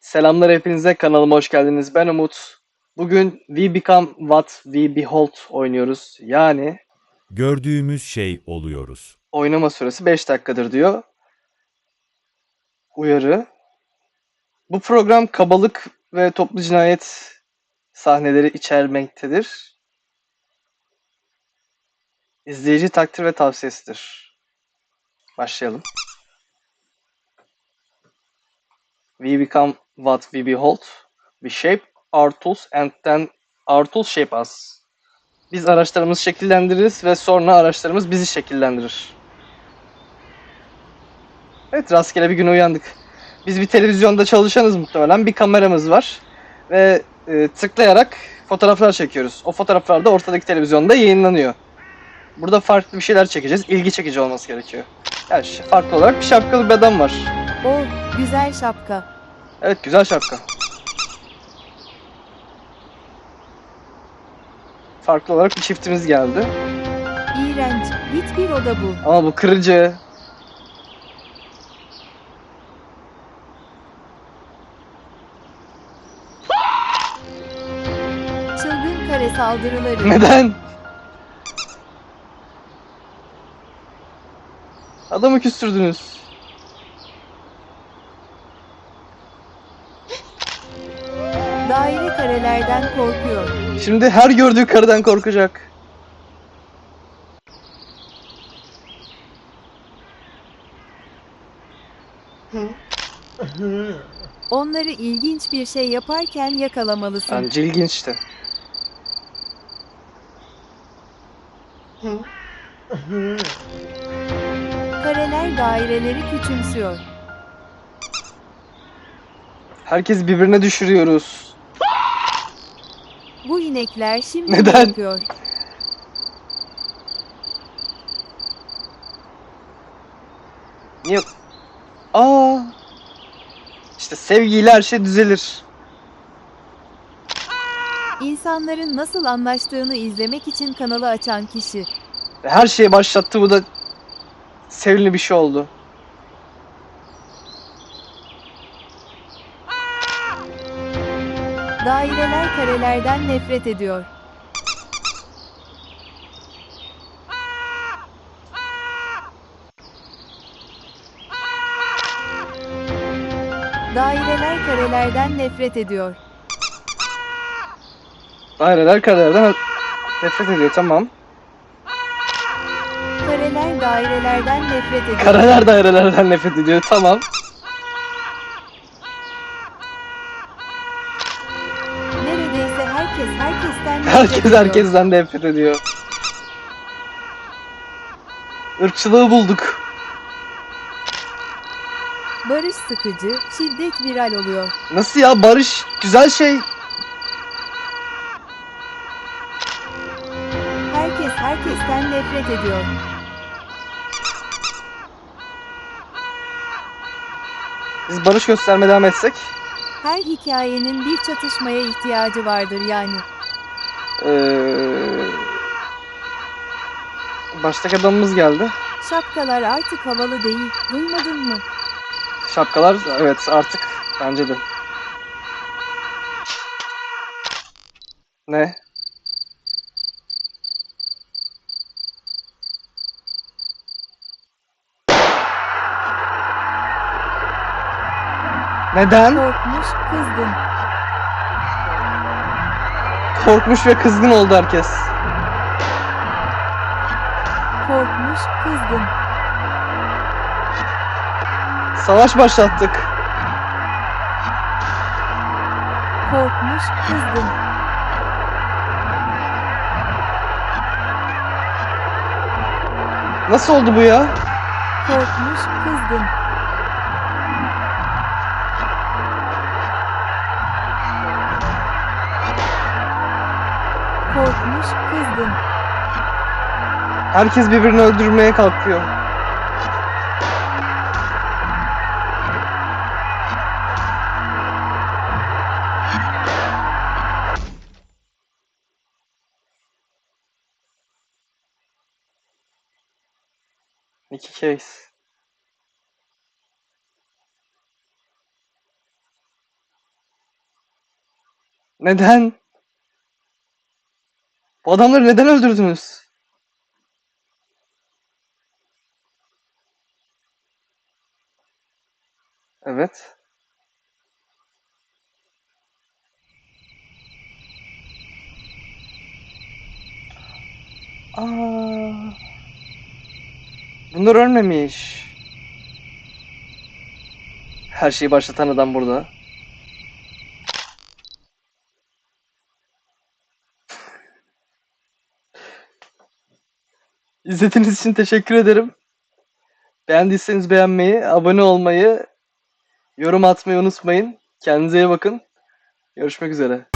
Selamlar hepinize kanalıma hoş geldiniz. Ben Umut. Bugün We Become What We Behold oynuyoruz. Yani Gördüğümüz şey oluyoruz. oynama süresi 5 dakikadır diyor. Uyarı. Bu program kabalık ve toplu cinayet sahneleri içermektedir. İzleyici takdir ve tavsiyesidir. Başlayalım. We become what we behold. We shape our tools and then our tools shape us. Biz araçlarımızı şekillendiririz ve sonra araçlarımız bizi şekillendirir. Evet rastgele bir gün uyandık. Biz bir televizyonda çalışanız muhtemelen. Bir kameramız var. Ve e, tıklayarak fotoğraflar çekiyoruz. O fotoğraflar da ortadaki televizyonda yayınlanıyor. Burada farklı bir şeyler çekeceğiz. İlgi çekici olması gerekiyor. Yani ş- farklı olarak bir şapkalı bir adam var. O güzel şapka. Evet güzel şapka. Farklı olarak bir çiftimiz geldi. İğrenç. Git bir oda bul. Ama bu kırıcı. Çılgın kare saldırıları. Neden? Adamı küstürdünüz. Daire karelerden korkuyor. Şimdi her gördüğü karıdan korkacak. Onları ilginç bir şey yaparken yakalamalısın. Bence ilginçti. Kareler daireleri küçümsüyor. Herkes birbirine düşürüyoruz. Bu inekler şimdi Neden? ne yapıyor? Niye? Aa. İşte sevgiyle her şey düzelir. İnsanların nasıl anlaştığını izlemek için kanalı açan kişi. Her şeyi başlattı bu da sevimli bir şey oldu. Daireler karelerden nefret ediyor. Daireler karelerden nefret ediyor. Daireler karelerden nefret ediyor tamam. Kareler dairelerden nefret ediyor. Kareler dairelerden nefret ediyor tamam. Neredeyse herkes herkesten nefret Herkes ediyor. herkesten nefret ediyor. Irkçılığı bulduk. Barış sıkıcı, şiddet viral oluyor. Nasıl ya barış güzel şey. Herkes herkesten nefret ediyor. Biz barış göstermeye devam etsek. Her hikayenin bir çatışmaya ihtiyacı vardır yani. Ee, baştaki adamımız geldi. Şapkalar artık havalı değil. Duymadın mı? Şapkalar evet artık bence de. Ne? Neden? Korkmuş, kızgın. Korkmuş ve kızgın oldu herkes. Korkmuş, kızgın. Savaş başlattık. Korkmuş, kızgın. Nasıl oldu bu ya? Korkmuş, kızgın. Korkmuş, kızgın. Herkes birbirini öldürmeye kalkıyor. Nicky Case. Neden? Bu adamları neden öldürdünüz? Evet. Aa. Bunlar ölmemiş. Her şeyi başlatan adam burada. İzlediğiniz için teşekkür ederim. Beğendiyseniz beğenmeyi, abone olmayı, yorum atmayı unutmayın. Kendinize iyi bakın. Görüşmek üzere.